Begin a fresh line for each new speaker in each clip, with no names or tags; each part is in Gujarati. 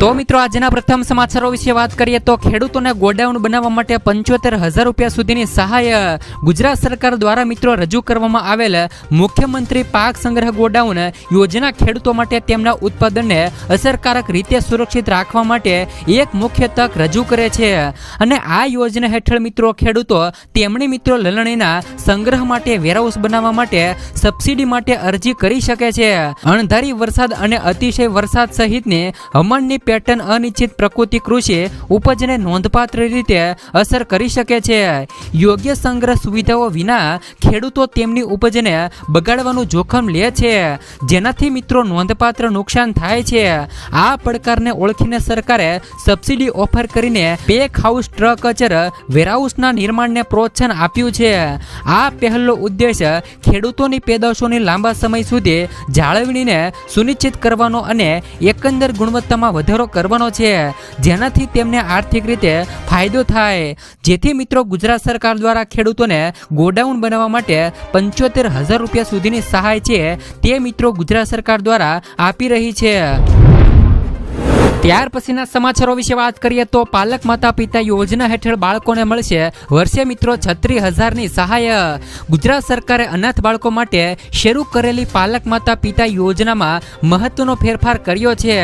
તો મિત્રો, આજના પ્રથમ સમાચારો વિશે વાત કરીએ તો ખેડૂતોને ગોડાઉન બનાવવા માટે પંચોતેર હજાર રૂપિયા સુધીની સહાય ગુજરાત સરકાર દ્વારા મિત્રો રજૂ કરવામાં આવેલ મુખ્યમંત્રી પાક સંગ્રહ ગોડાઉન યોજના ખેડૂતો માટે તેમના ઉત્પાદનને અસરકારક રીતે સુરક્ષિત રાખવા માટે એક મુખ્ય તક રજૂ કરે છે. અને આ યોજના હેઠળ મિત્રો, ખેડૂતો તેમની મિત્રો લલણીના સંગ્રહ માટે વેરહાઉસ બનાવવા માટે સબસિડી માટે અરજી કરી શકે છે. અણધારી વરસાદ અને અતિશય વરસાદ સહિતની હવામાનની પેટર્ન અનિશ્ચિત પ્રકૃતિ કૃષિ ઉપજને નોંધપાત્ર રીતે અસર કરી શકે છે. યોગ્ય સંગ્રહ સુવિધાઓ વિના ખેડૂતો તેમની ઉપજને બગાડવાનું જોખમ લે છે. જેનાથી મિત્રો નોંધપાત્ર નુકસાન થાય છે. આ પડકારને ઓળખીને સરકારે સબસિડી ઓફર કરીને પેક હાઉસ ટ્રક અચર વેરહાઉસના નિર્માણને પ્રોત્સાહન આપ્યું છે. આ પહેલો ઉદ્દેશ ખેડૂતોની પેદાશોની લાંબા સમય સુધી જાળવણીને સુનિશ્ચિત કરવાનો અને એકંદર ગુણવત્તામાં વધારો કરવાનો છે. જેનાથી તેમને આર્થિક રીતે ફાયદો થાય. જેથી મિત્રો ગુજરાત સરકાર દ્વારા ખેડૂતોને ગોડાઉન બનાવવા માટે પંચોતેર હજાર રૂપિયા સુધીની સહાય છે તે મિત્રો ગુજરાત સરકાર દ્વારા આપી રહી છે. ત્યાર પછીના સમાચારો વિશે વાત કરીએ તો પાલક માતા પિતા યોજના હેઠળ બાળકોને મળશે વર્ષે મિત્રો છત્રીસ હજારની સહાય. ગુજરાત સરકારે અનાથ બાળકો માટે શરૂ કરેલી પાલક માતા પિતા યોજનામાં મહત્વનો ફેરફાર કર્યો છે.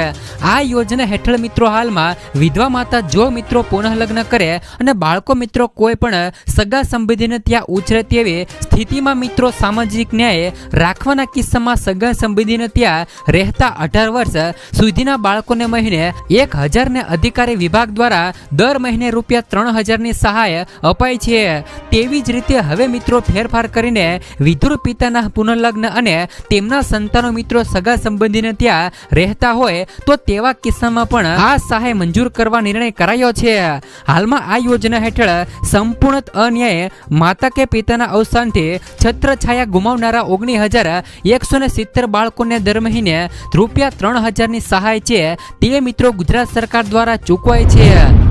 આ યોજના હેઠળ મિત્રો હાલમાં વિધવા માતા જો મિત્રો પુનઃલગ્ન કરે અને બાળકો મિત્રો કોઈ પણ સગા સંબંધીને ત્યાં ઉછરે તેવી સ્થિતિમાં મિત્રો સામાજિક ન્યાય રાખવાના કિસ્સામાં સગા સંબંધીને ત્યાં રહેતા અઢાર વર્ષ સુધીના બાળકોને મહિને એક હજારને અધિકારી વિભાગ દ્વારા દર મહિને રૂપિયા ત્રણ હજારની સહાય અપાય છે. તેવી જ રીતે હવે મિત્રો ફેરફાર કરીને વિધુર પિતાના પુનઃલગ્ન અને તેમના સંતાનો મિત્રો સગા સંબંધીને ત્યાં રહેતા હોય તો તેવા કિસ્સામાં પણ આ સહાય મંજૂર કરવા નિર્ણય કરાયો છે. હાલમાં આ યોજના હેઠળ સંપૂર્ણ અન્યાય માતા કે પિતાના અવસાનથી છત્રછાયા ગુમાવનારા ઓગણીસ હજાર એકસો ને સિત્તેર બાળકોને દર મહિને રૂપિયા ત્રણ હજારની સહાય છે. તે મિત્રો ગુજરાત સરકાર દ્વારા ચૂકવાય છે.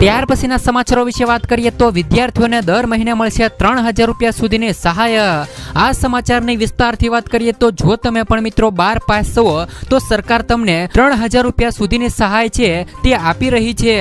ત્યાર પછીના સમાચારો વિશે વાત કરીએ તો વિદ્યાર્થીઓને દર મહિને મળશે ત્રણ હજાર રૂપિયા સુધીની સહાય. આ સમાચારની વિસ્તારથી વાત કરીએ તો જો તમે પણ મિત્રો બાર પાસ છો તો સરકાર તમને ત્રણ હજાર રૂપિયા સુધીની સહાય છે તે આપી રહી છે.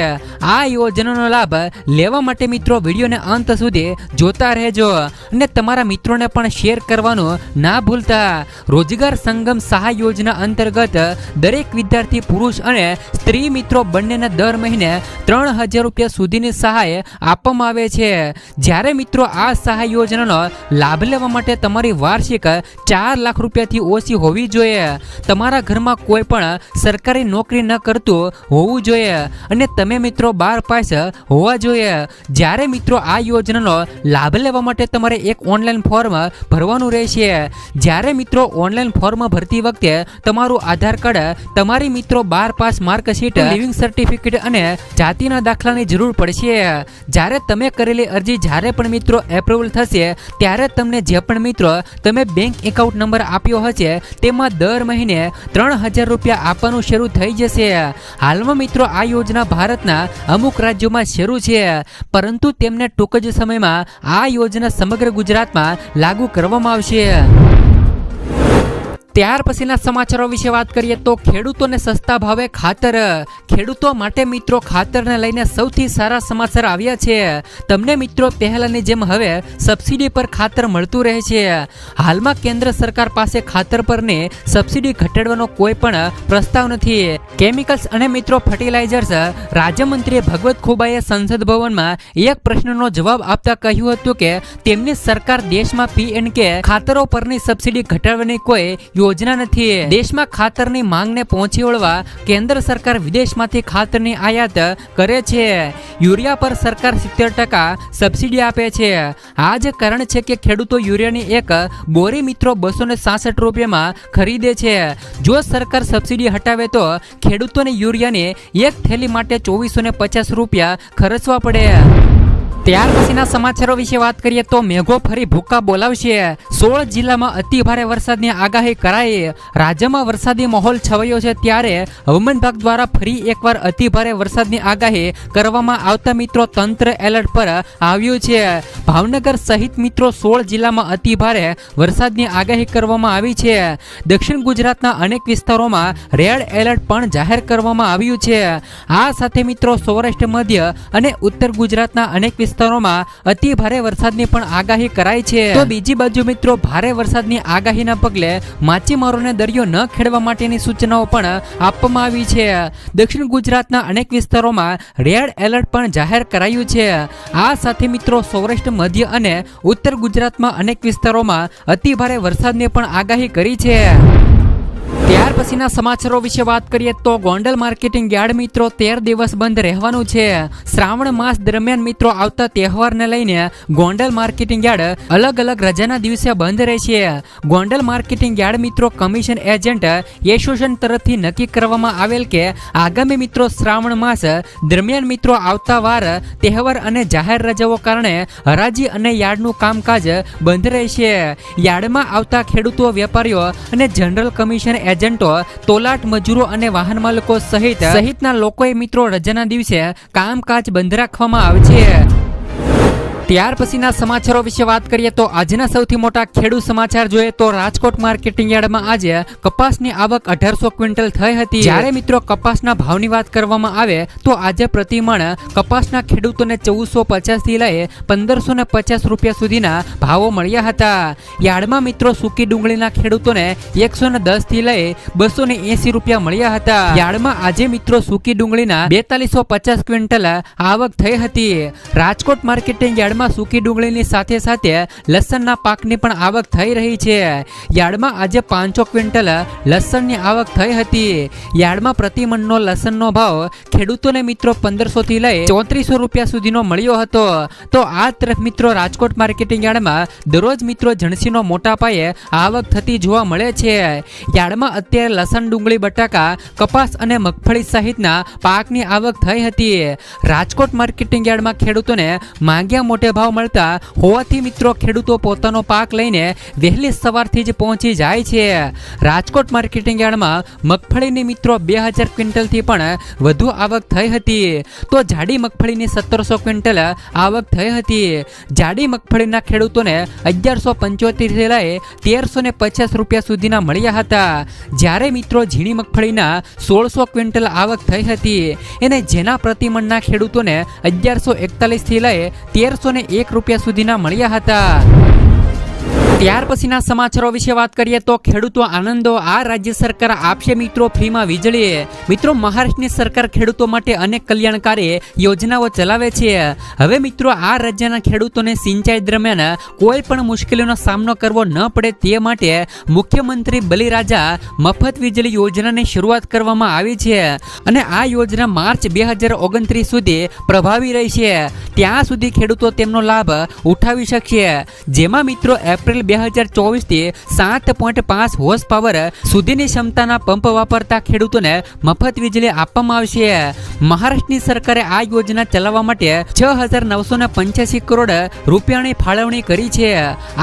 આ યોજનાનો લાભ લેવા માટે મિત્રો વિડીયોને અંત સુધી જોતા રહેજો અને તમારા મિત્રોને પણ શેર કરવાનું ના ભૂલતા. રોજગાર સંગમ સહાય યોજના અંતર્ગત દરેક વિદ્યાર્થી પુરુષ અને સ્ત્રી મિત્રો બંનેને દર મહિને ત્રણ હજાર રૂપિયા સુધીની સહાય આપવામાં આવે છે. જ્યારે મિત્રો આ સહાય યોજનાનો લાભ લેવા માટે તમારી વાર્ષિક ચાર લાખ રૂપિયાથી ઓછી હોવી જોઈએ. તમારા ઘરમાં કોઈ પણ સરકારી નોકરી ન કરતું હોવું જોઈએ અને તમે મિત્રો બાર પાસ હોવા જોઈએ. જ્યારે મિત્રો આ યોજનાનો લાભ લેવા માટે તમારે એક ઓનલાઈન ફોર્મ ભરવાનું રહેશે. જ્યારે મિત્રો ઓનલાઈન ફોર્મ ભરતી વખતે તમારું આધાર કાર્ડ તમારી મિત્રો બાર પાસ માર્કશીટ લિવિંગ સર્ટિફિકેટ અને જાતિના દાખલાની જરૂર પડશે. જ્યારે તમે કરેલી અરજી જ્યારે પણ મિત્રો એપ્રુવલ થશે, ત્યારે તમને જે પણ મિત્રો તમે બેંક એકાઉન્ટ નંબર આપ્યો હશે, તેમાં દર મહિને ત્રણ હજાર રૂપિયા આપવાનું શરૂ થઈ જશે. હાલમાં મિત્રો આ યોજના ભારતના અમુક રાજ્યોમાં શરૂ છે, પરંતુ તેમને ટૂંક જ સમયમાં આ યોજના સમગ્ર ગુજરાતમાં લાગુ કરવામાં આવશે. ત્યાર પછીના સમાચારો વિશે વાત કરીએ તો ખેડૂતોને સસ્તા ભાવે ખાતર. ખેડૂતો માટે મિત્રો ખાતરને લઈને સૌથી સારા સમાચાર આવ્યા છે. તમને મિત્રો પહેલાની જેમ હવે સબસિડી પર ખાતર મળતું રહે છે. હાલમાં કેન્દ્ર સરકાર પાસે ખાતર પરની સબસિડી ઘટાડવાનો કોઈ પણ પ્રસ્તાવ નથી. કેમિકલ્સ અને મિત્રો ફર્ટિલાઇઝર્સ રાજ્યમંત્રી ભગવત ખુબાએ સંસદ ભવનમાં એક પ્રશ્નનો જવાબ આપતા કહ્યું હતું કે, તેમની સરકાર દેશમાં પી એન્ડ કે ખાતરો પરની સબસિડી ઘટાડવાની કોઈ યોજના નથી. દેશમાં ખાતરની માંગને પહોંચી વળવા કેન્દ્ર સરકાર વિદેશમાંથી ખાતરની આયાત કરે છે. યુરિયા પર સરકાર સિત્તેર ટકા સબસિડી આપે છે. આ જ કારણ છે કે ખેડૂતો યુરિયાની એક બોરી મિત્રો બસો ને સાસઠ રૂપિયામાં ખરીદે છે. જો સરકાર સબસિડી હટાવે તો ખેડૂતોને યુરિયાની એક થેલી માટે ચોવીસો પચાસ રૂપિયા ખર્ચવા પડે. ત્યાર પછીના સમાચારો વિશે વાત કરીએ તો મેઘો ફરી ભૂકા બોલાવશે. સોળ જિલ્લામાં અતિ ભારે વરસાદની આગાહી કરાઈ. રાજ્યમાં વરસાદી માહોલ છવાયો છે ત્યારે હવામાન વિભાગ દ્વારા ફરી એકવાર અતિ ભારે વરસાદની આગાહી કરવામાં આવતા મિત્રો તંત્ર એલર્ટ પર આવ્યું છે. ભાવનગર સહિત મિત્રો સોળ જિલ્લામાં અતિ ભારે વરસાદની આગાહી કરવામાં આવી છે. દક્ષિણ ગુજરાતના અનેક વિસ્તારોમાં રેડ એલર્ટ પણ જાહેર કરવામાં આવ્યું છે. આ સાથે મિત્રો સૌરાષ્ટ્ર મધ્ય અને ઉત્તર ગુજરાતના અનેક વિસ્તારોમાં અતિ ભારે વરસાદની પણ આગાહી કરાઈ છે. તો બીજી બાજુ મિત્રો, ભારે વરસાદની આગાહીના પગલે માછીમારોને દરિયો ન ખેડવા માટેની સૂચનાઓ પણ આપવામાં આવી છે. દક્ષિણ ગુજરાતના અનેક વિસ્તારોમાં રેડ એલર્ટ પણ જાહેર કરાયું છે. આ સાથે મિત્રો, સૌરાષ્ટ્ર, મધ્ય અને ઉત્તર ગુજરાતમાં અનેક વિસ્તારોમાં અતિ ભારે વરસાદની પણ આગાહી કરી છે. ત્યાર પછીના સમાચારો વિશે વાત કરીએ તો ગોંડલ માર્કેટિંગ યાર્ડ મિત્રો તેર દિવસ બંધ રહેવાનું છે. શ્રાવણ માસ દરમિયાન મિત્રો આવતા તહેવારને લઈને ગોંડલ માર્કેટિંગ યાર્ડ અલગ અલગ રજાના દિવસે બંધ રહેશે ગોંડલ માર્કેટિંગ યાર્ડ મિત્રો કમિશન એજન્ટ એસોસિએશન તરફથી નક્કી કરવામાં આવેલ કે આગામી મિત્રો શ્રાવણ માસ દરમિયાન મિત્રો આવતા વાર તહેવાર અને જાહેર રજાઓ કારણે હરાજી અને યાર્ડનું કામકાજ બંધ રહેશે. યાર્ડમાં આવતા ખેડૂતો, વેપારીઓ અને જનરલ કમિશન એજન્ટો તોલાટ મજૂરો અને વાહન માલિકો સહિત સહિતના લોકોએ મિત્રો રજાના દિવસે કામકાજ બંધ રાખવામાં આવે છે. ત્યાર પછીના સમાચારો વિશે વાત કરીએ તો આજના સૌથી મોટા ખેડૂત સમાચાર જોઈએ તો રાજકોટ માર્કેટિંગ યાર્ડમાં આજે કપાસની આવક અઢારસો ક્વિન્ટલ થઈ હતી. જ્યારે મિત્રો કપાસના ભાવની વાત કરવામાં આવે તો આજે પ્રતિમણ કપાસના ખેડૂતોને ચૌદસો પચાસથી લઈ પંદરસો ને પચાસ રૂપિયા સુધીના ભાવો મળ્યા હતા. યાર્ડમાં મિત્રો સૂકી ડુંગળીના ખેડૂતોને એકસો ને દસથી લઈ બસો ને એસી રૂપિયા મળ્યા હતા. યાર્ડમાં આજે મિત્રો સૂકી ડુંગળીના બેતાલીસો પચાસ ક્વિન્ટલ આવક થઈ હતી. રાજકોટ માર્કેટિંગ યાર્ડમાં સૂકી ડુંગળીની સાથે સાથે લસણના પાકની પણ આવક થઈ રહી છે. યાર્ડમાં આજે પાંચસો ક્વિન્ટલ લસણની આવક થઈ હતી. યાર્ડમાં પ્રતિમણનો લસણનો ભાવ ખેડૂતોને મિત્રો પંદરસોથી લઈ ચોત્રીસો રૂપિયા સુધીનો મળ્યો હતો. તો આ તરફ મિત્રો રાજકોટ માર્કેટિંગ યાર્ડમાં દરરોજ મિત્રો જણસીનો મોટા પાયે આવક થતી જોવા મળે છે. યાર્ડમાં અત્યારે લસણ, ડુંગળી, બટાકા, કપાસ અને મગફળી સહિતના પાકની આવક થઈ હતી. રાજકોટ માર્કેટિંગ યાર્ડમાં ખેડૂતોને માંગ્યા મોટે ભાવ મળતા હોવાથી મિત્રો ખેડૂતો પોતાનો પાક લઈને વહેલી સવારથી જ પહોંચી જાય છે. રાજકોટ માર્કેટિંગ યાર્ડમાં મગફળીની મિત્રો બે હજાર ક્વિન્ટલથી પણ વધુ આવક થઈ હતી. તો જાડી મગફળીની સત્તરસો ક્વિન્ટલ આવક થઈ હતી. જાડી મગફળીના ખેડૂતોને અગિયારસો પંચોતેરથી લઈ તેરસો ને પચાસ રૂપિયા સુધીના મળ્યા હતા. જ્યારે મિત્રો ઝીણી મગફળીના સોળસો ક્વિન્ટલ આવક થઈ હતી. અને જેના પ્રતિમણના ખેડૂતોને અગિયારસો એકતાલીસથી લઈ તેરસો એક રૂપિયા સુધીના મળ્યા હતા. ત્યાર પછીના સમાચારો વિશે વાત કરીએ તો ખેડૂતો આનંદો, આ રાજ્ય સરકાર આપશે મિત્રો ફ્રીમાં વીજળી. મિત્રો, મહારાષ્ટ્રની સરકાર ખેડૂતો માટે અનેક કલ્યાણકારી યોજનાઓ ચલાવે છે. હવે મિત્રો, આ રાજ્યના ખેડૂતોને સિંચાઈ દરમિયાન કોઈ પણ મુશ્કેલીનો સામનો કરવો ન પડે તે માટે મુખ્યમંત્રી બલિરાજા મફત વીજળી યોજનાની શરૂઆત કરવામાં આવી છે અને આ યોજના માર્ચ બે હજાર ઓગણત્રીસ સુધી પ્રભાવી રહી છે ત્યાં સુધી ખેડૂતો તેમનો લાભ ઉઠાવી શકશે. જેમાં મિત્રો, એપ્રિલ બે હજાર ચોવીસથી સાત પોઈન્ટ પાંચ હોર્સ પાવર સુધીની ક્ષમતાના પંપ વાપરતા ખેડૂતોને મફત વીજળી આપવામાં આવશે. મહારાષ્ટ્રની સરકારે આ યોજના ચલાવવા માટે છ હજાર નવસો ને પંચ્યાસી કરોડ રૂપિયાની ફાળવણી કરી છે.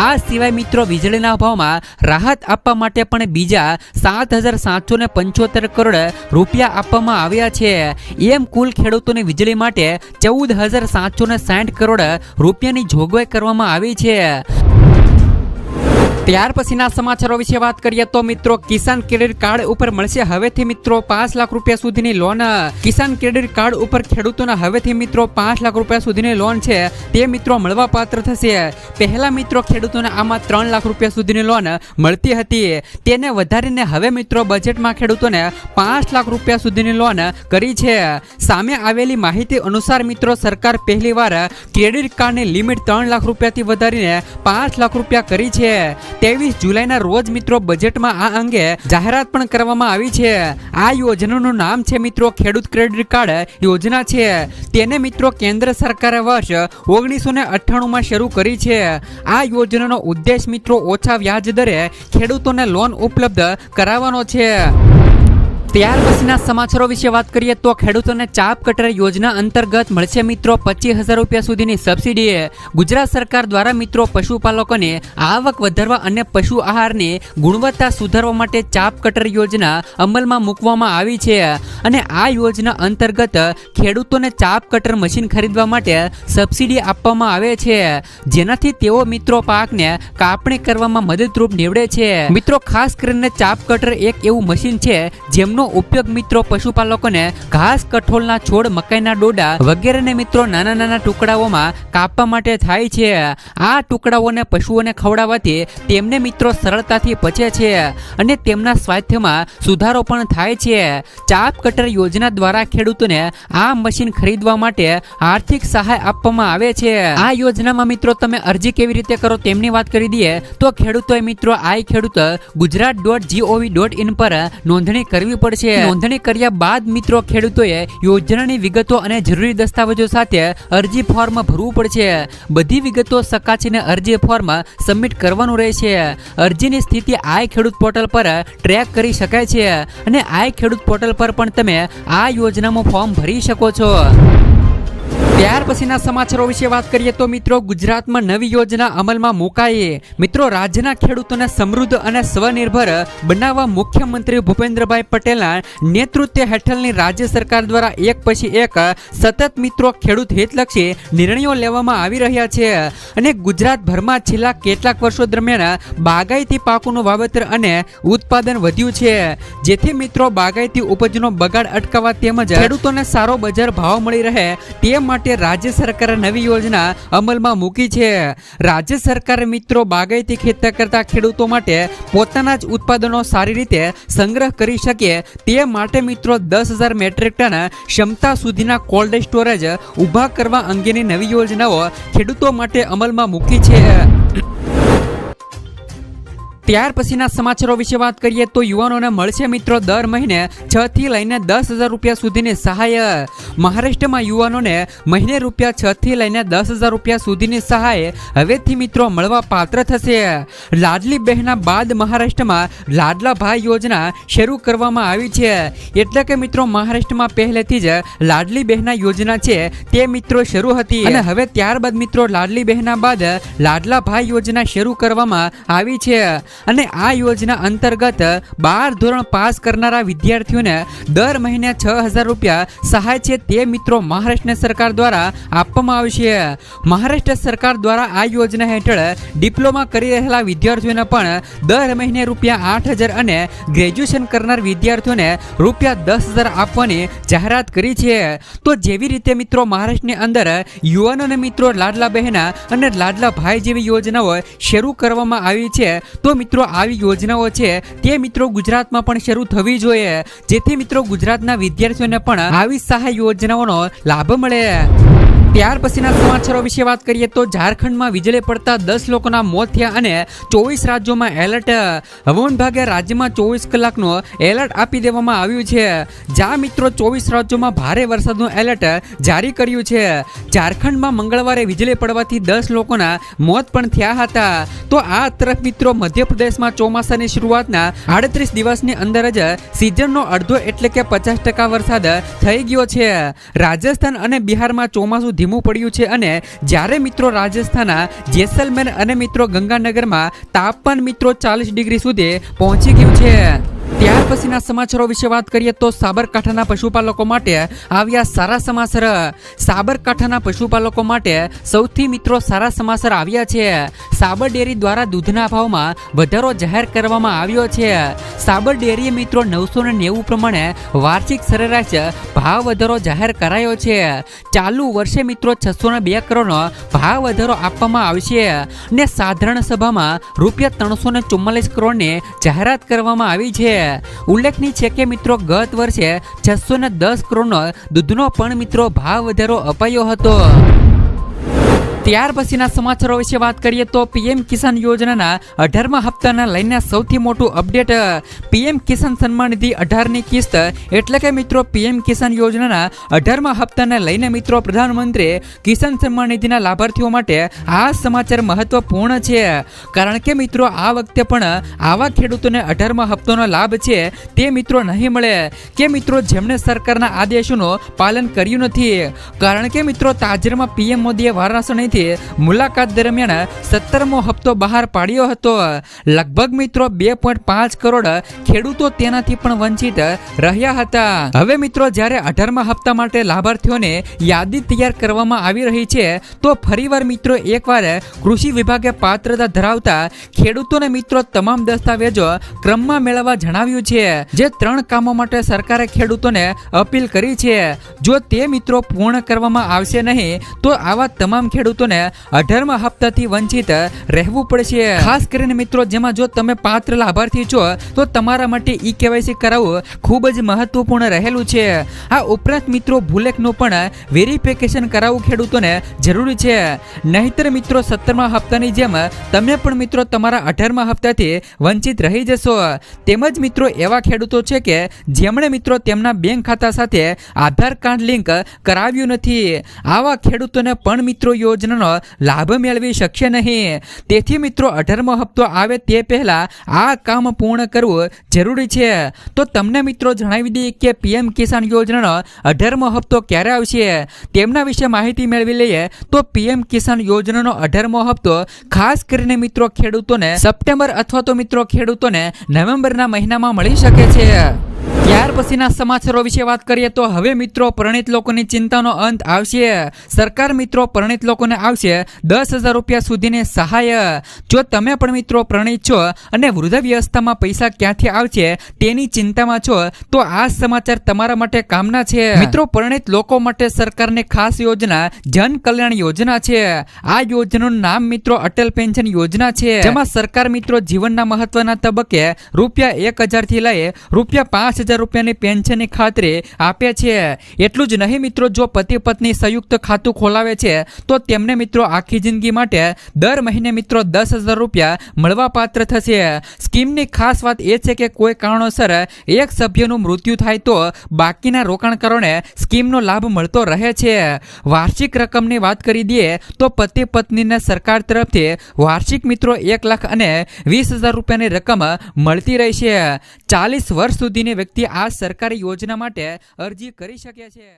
આ સિવાય મિત્રો, વીજળીના ભાવમાં રાહત આપવા માટે પણ બીજા સાત હજાર સાતસો ને પંચોતેર કરોડ રૂપિયા આપવામાં આવ્યા છે. એમ કુલ ખેડૂતોને વીજળી માટે ચૌદ હજાર સાતસો ને સાઠ કરોડ રૂપિયાની જોગવાઈ કરવામાં આવી છે. ત્યાર પછીના સમાચારો વિશે વાત કરીએ તો મિત્રો, કિસાન ક્રેડિટ કાર્ડ ઉપર મળશે હવેથી મિત્રો પાંચ લાખ રૂપિયા સુધીની લોન. કિસાન ક્રેડિટ કાર્ડ ઉપર ખેડૂતોના હવેથી મિત્રો પાંચ લાખ રૂપિયા સુધીની લોન છે. તે મિત્રો મળવા પાત્ર થશે. પહેલા મિત્રો ખેડૂતોને આમાં ત્રણ લાખ રૂપિયા સુધીની લોન મળતી હતી. તેને વધારીને હવે મિત્રો બજેટમાં ખેડૂતોને પાંચ લાખ રૂપિયા સુધીની લોન કરી છે. સામે આવેલી માહિતી અનુસાર મિત્રો, સરકાર પહેલીવાર ક્રેડિટ કાર્ડની લિમિટ ત્રણ લાખ રૂપિયાથી વધારીને પાંચ લાખ રૂપિયા કરી છે. ત્રેવીસ જુલાઈના રોજ મિત્રો બજેટમાં આ અંગે જાહેરાત પણ કરવામાં આવી છે. આ યોજનાનું નામ છે મિત્રો ખેડૂત ક્રેડિટ કાર્ડ યોજના છે. તેને મિત્રો કેન્દ્ર સરકારે વર્ષ ઓગણીસો ને અઠ્ઠાણુંમાં શરૂ કરી છે. આ યોજનાનો ઉદ્દેશ મિત્રો ઓછા વ્યાજ દરે ખેડૂતોને લોન ઉપલબ્ધ કરાવવાનો છે. ત્યાર પછીના સમાચારો વિશે વાત કરીએ તો ખેડૂતોને ચાપ કટર યોજના અંતર્ગત મળશે મિત્રો પચીસ હજાર રૂપિયા સુધીની સબસિડીએ ગુજરાત સરકાર દ્વારા મિત્રો પશુપાલકોને આવક વધારવા અને પશુ આહારની ગુણવત્તા સુધારવા માટે ચાપ કટર યોજના અમલમાં મૂકવામાં આવી છે અને આ યોજના અંતર્ગત ખેડૂતોને ચાપ કટર મશીન ખરીદવા માટે સબસિડી આપવામાં આવે છે. જેનાથી તેઓ મિત્રો પાકને કાપણી કરવામાં મદદરૂપ નીવડે છે. મિત્રો, ખાસ કરીને ચાપ કટર એક એવું મશીન છે જેમનો ઉપયોગ મિત્રો પશુપાલકોને ઘાસ કઠોળના છોડ, મકાઈના ડોડા વગેરેને મિત્રો નાના નાના ટુકડાઓમાં કાપવા માટે થાય છે. આ ટુકડાઓને પશુઓને ખવડાવવાથી તેમને મિત્રો સરળતાથી પચે છે અને તેમના સ્વાસ્થ્યમાં સુધારો પણ થાય છે. ચાપ કટર યોજના દ્વારા ખેડૂતોને આ મશીન ખરીદવા માટે આર્થિક સહાય આપવામાં આવે છે. આ યોજનામાં મિત્રો તમે અરજી કેવી રીતે કરો તેમની વાત કરી દઈએ તો ખેડૂતોએ મિત્રો I Khedut Gujarat dot G O V dot in પર નોંધણી કરવી પડશે. નોંધણી કર્યા બાદ મિત્રો ખેડૂતોએ યોજનાની વિગતો અને જરૂરી દસ્તાવેજો સાથે અરજી ફોર્મ ભરવું પડશે. બધી વિગતો ચકાસીને અરજી ફોર્મ સબમિટ કરવાનું રહેશે. અરજીની સ્થિતિ આઈ ખેડૂત પોર્ટલ પર ટ્રેક કરી શકાય છે અને આઈ ખેડૂત પોર્ટલ પર પણ તમે આ યોજનામાં ફોર્મ ભરી શકો છો. ત્યાર પછીના સમાચારો વિશે વાત કરીએ તો મિત્રો ગુજરાતમાં નવી યોજના અમલમાં મુકાઈએ મિત્રો રાજ્યના ખેડૂતોને સમૃદ્ધ અને સ્વનિર્ભર બનાવવા મુખ્યમંત્રી ભૂપેન્દ્રભાઈ પટેલના નેતૃત્વ હેઠળની રાજ્ય સરકાર દ્વારા એક પછી એક સતત મિત્રો ખેડૂત હિતલક્ષી નિર્ણયો લેવામાં આવી રહ્યા છે. અને ગુજરાતભરમાં છેલ્લા કેટલાક વર્ષો દરમિયાન બાગાયતી પાકોનું વાવેતર અને ઉત્પાદન વધ્યું છે. જેથી મિત્રો બાગાયતી ઉપજનો બગાડ અટકાવવા તેમજ ખેડૂતોને સારો બજાર ભાવ મળી રહે તે માટે રાજ્ય સરકારે નવી યોજના અમલમાં મૂકી છે. રાજ્ય સરકારે મિત્રો બાગાયતી ખેતર કરતા ખેડૂતો માટે પોતાના જ ઉત્પાદનો સારી રીતે સંગ્રહ કરી શકે તે માટે મિત્રો દસ હજાર મેટ્રિક ટન ક્ષમતા સુધીના કોલ્ડ સ્ટોરેજ ઊભા કરવા અંગેની નવી યોજનાઓ ખેડૂતો માટે અમલમાં મૂકી છે. ત્યાર પછીના સમાચારો વિશે વાત કરીએ તો યુવાનોને મળશે મિત્રો દર મહિને છ થી લઈને દસ હજાર રૂપિયા સુધીની સહાય. મહારાષ્ટ્રમાં યુવાનોને મહિને રૂપિયા છ થી લઈને દસ હજાર રૂપિયા સુધીની સહાય હવેથી મિત્રો મળવા પાત્ર થશે. લાડલી બહેના બાદ મહારાષ્ટ્રમાં લાડલા ભાઈ યોજના શરૂ કરવામાં આવી છે. એટલે કે મિત્રો મહારાષ્ટ્રમાં પહેલેથી જ લાડલી બહેના યોજના છે તે મિત્રો શરૂ હતી. અને હવે ત્યારબાદ મિત્રો લાડલી બહેના બાદ લાડલા ભાઈ યોજના શરૂ કરવામાં આવી છે. અને આ યોજના અંતર્ગત બાર ધોરણ પાસ કરનારા વિદ્યાર્થીઓને દર મહિને છ હજાર રૂપિયા સહાય છે તે મિત્રો મહારાષ્ટ્ર સરકાર દ્વારા આપવામાં આવશે. મહારાષ્ટ્ર સરકાર દ્વારા આ યોજના હેઠળ ડિપ્લોમા કરી રહેલા વિદ્યાર્થીઓને પણ દર મહિને રૂપિયા આઠ હજાર અને ગ્રેજ્યુએશન કરનાર વિદ્યાર્થીઓને રૂપિયા દસ હજાર આપવાની જાહેરાત કરી છે. તો જેવી રીતે મિત્રો મહારાષ્ટ્રની અંદર યુવાનોને મિત્રો લાડલા બહેના અને લાડલા ભાઈ જેવી યોજનાઓ શરૂ કરવામાં આવી છે, તો મિત્રો આવી યોજનાઓ છે, તે મિત્રો ગુજરાતમાં પણ શરૂ થવી જોઈએ. જેથી મિત્રો ગુજરાતના વિદ્યાર્થીઓને પણ આવી સહાય યોજનાઓનો લાભ મળે. ત્યાર પછીના સમાચારો વિશે વાત કરીએ તો ઝારખંડમાં વીજળી પડતા દસ લોકોના મોત થયા અને ચોવીસ રાજ્યોમાં એલર્ટ, હવામાન વિભાગે રાજ્યમાં ચોવીસ કલાકનો એલર્ટ આપી દેવામાં આવ્યું છે. જ્યાં મિત્રો, ચોવીસ રાજ્યોમાં ભારે વરસાદનું એલર્ટ જારી કર્યું છે. ઝારખંડમાં મંગળવારે વીજળી પડવાથી દસ લોકોના મોત પણ થયા હતા. તો આ તરફ મિત્રો, મધ્યપ્રદેશમાં ચોમાસાની શરૂઆતના આડત્રીસ દિવસની અંદર જ સિઝનનો અડધો એટલે કે પચાસ ટકા વરસાદ થઈ ગયો છે. રાજસ્થાન અને બિહારમાં ચોમાસું ધીમું પડ્યું છે અને જ્યારે મિત્રો રાજસ્થાનના જેસલમેર અને મિત્રો ગંગાનગરમાં તાપમાન મિત્રો ચાલીસ ડિગ્રી સુધી પહોંચી ગયું છે. ત્યાર પછીના સમાચારો વિશે વાત કરીએ તો સાબરકાંઠાના પશુપાલકો માટે આવ્યા સારા સમાચાર. સાબરકાંઠાના પશુપાલકો માટે સૌથી મિત્રો સારા સમાચાર આવ્યા છે. સાબર ડેરી દ્વારા દૂધના ભાવમાં વધારો જાહેર કરવામાં આવ્યો છે. સાબર ડેરીએ મિત્રો નવસો ને નેવું પ્રમાણે વાર્ષિક સરેરાશ ભાવ વધારો જાહેર કરાયો છે. ચાલુ વર્ષે મિત્રો છસો ને બે કરોડનો ભાવ વધારો આપવામાં આવશે ને સાધારણ સભામાં રૂપિયા ત્રણસો ને ચુમ્માલીસ કરોડની જાહેરાત કરવામાં આવી છે. ઉલ્લેખનીય છે કે મિત્રો, ગત વર્ષે છસો ને દસ કરોડનો દૂધનો પણ મિત્રો ભાવ વધારો અપાયો હતો. ત્યાર પછીના સમાચારો વિશે વાત કરીએ તો પીએમ કિસાન યોજનાના અઢારમા હપ્તાના લઈને સૌથી મોટું અપડેટ પીએમ કિસાન સન્માન નિધિ અઢારની કિસ્ત. એટલે કે મિત્રો, પીએમ કિસાન યોજનાના અઢારમા હપ્તાને લઈને મિત્રો પ્રધાનમંત્રી કિસાન સન્માન નિધિના લાભાર્થીઓ માટે આ સમાચાર મહત્વપૂર્ણ છે. કારણ કે મિત્રો, આ વખતે પણ આવા ખેડૂતોને અઢારમા હપ્તાનો લાભ છે, તે મિત્રો નહીં મળે. કે મિત્રો, જેમણે સરકારના આદેશોનું પાલન કર્યું નથી. કારણ કે મિત્રો તાજેરમાં પીએમ મોદીએ વારાણસીથી મુલાકાત દરમિયાન સત્તરમો હપ્તો બહાર પાડ્યો હતો. લગભગ મિત્રો બે પોઈન્ટ પાંચ કરોડ ખેડૂતો તેનાથી પણ વંચિત રહ્યા હતા. હવે મિત્રો જ્યારે અઢારમા હપ્તા માટે લાભાર્થીઓને યાદી તૈયાર કરવામાં આવી રહી છે, તો ફરીવાર મિત્રો એકવાર કૃષિ વિભાગે પાત્રતા ધરાવતા ખેડૂતોને મિત્રો તમામ દસ્તાવેજો ક્રમમાં મેળવવા જણાવ્યું છે. જે ત્રણ કામો માટે સરકારે ખેડૂતોને અપીલ કરી છે. જો તે મિત્રો પૂર્ણ કરવામાં આવશે નહીં, તો આવા તમામ ખેડૂતોને અઢારમા હપ્તાથી વંચિત રહેવું પડશે. ખાસ કરીને મિત્રો, જેમાં જો તમે પાત્ર લાભાર્થી છો, તો તમારા માટે ઈ કેવાયસી કરાવવું ખૂબ જ મહત્વપૂર્ણ રહેલું છે. આ ઉપરાંત મિત્રો, ભૂલેખનું પણ વેરિફિકેશન કરાવવું ખેડૂતોને જરૂરી છે. નહીતર મિત્રો, સત્તરમા હપ્તાની જેમ તમે પણ મિત્રો તમારા અઢારમા હપ્તાથી વંચિત રહી જશો. તેમજ મિત્રો, એવા ખેડૂતો છે કે જેમણે મિત્રો તેમના બેંક ખાતા સાથે આધાર કાર્ડ લિંક કરાવ્યું નથી. આવા ખેડૂતોને પણ મિત્રો યોજનાનો લાભ મેળવી શકશે નહીં. તેથી મિત્રો, અઢારમો હપ્તો આવે તે પહેલા આ કામ પૂર્ણ કરવું જરૂરી છે. તો તમને મિત્રો જણાવી દઈએ કે પીએમ કિસાન યોજનાનો અઢારમો હપ્તો ક્યારે આવશે? તેમના વિશે માહિતી મેળવી લઈએ. તો પીએમ કિસાન યોજનાનો અઢારમો હપ્તો ખાસ કરીને મિત્રો ખેડૂતોને સપ્ટેમ્બર અથવા તો મિત્રો ખેડૂતોને નવેમ્બરના મહિનામાં મળી શકે છે. ત્યાર પછીના સમાચારો વિશે વાત કરીએ તો હવે મિત્રો પરણિત લોકોની ચિંતાનો અંત આવશે. સરકાર મિત્રો પરણિત લોકોને આવશે દસ હજાર રૂપિયા સુધીની સહાય. જો તમે પણ મિત્રો પરણિત છો અને વૃદ્ધાવ્યવસ્થામાં પૈસા ક્યાંથી આવશે તેની ચિંતામાં છો, તો આ સમાચાર તમારા માટે કામના છે. મિત્રો પરણિત લોકો માટે સરકારની ખાસ યોજના જન કલ્યાણ યોજના છે. આ યોજનાનું નામ મિત્રો અટલ પેન્શન યોજના છે. જેમાં સરકાર મિત્રો જીવનના મહત્વના તબક્કે રૂપિયા એક હજારથી લઈ રૂપિયા પાંચ હજાર રૂપિયાની પેન્શનની ખાતરી આપે છે. એટલું જ નહીં મિત્રો, જો પતિ પત્ની સંયુક્ત ખાતું ખોલાવે છે, તો તેમને મિત્રો આખી જિંદગી માટે દર મહિને મિત્રો દસ હજાર રૂપિયા મળવા પાત્ર થશે. સ્કીમની ખાસ વાત એ છે કે કોઈ કારણોસર એક સભ્યનું મૃત્યુ થાય તો બાકીના રોકાણકારોને સ્કીમનો લાભ મળતો રહે છે. વાર્ષિક રકમની વાત કરી દઈએ, તો પતિ પત્નીને સરકાર તરફથી વાર્ષિક મિત્રો એક લાખ અને વીસ હજાર રૂપિયાની રકમ મળતી રહેશે ચાલીસ વર્ષ સુધીની વ્યક્તિ આ સરકારી યોજના માટે અરજી કરી શકે છે.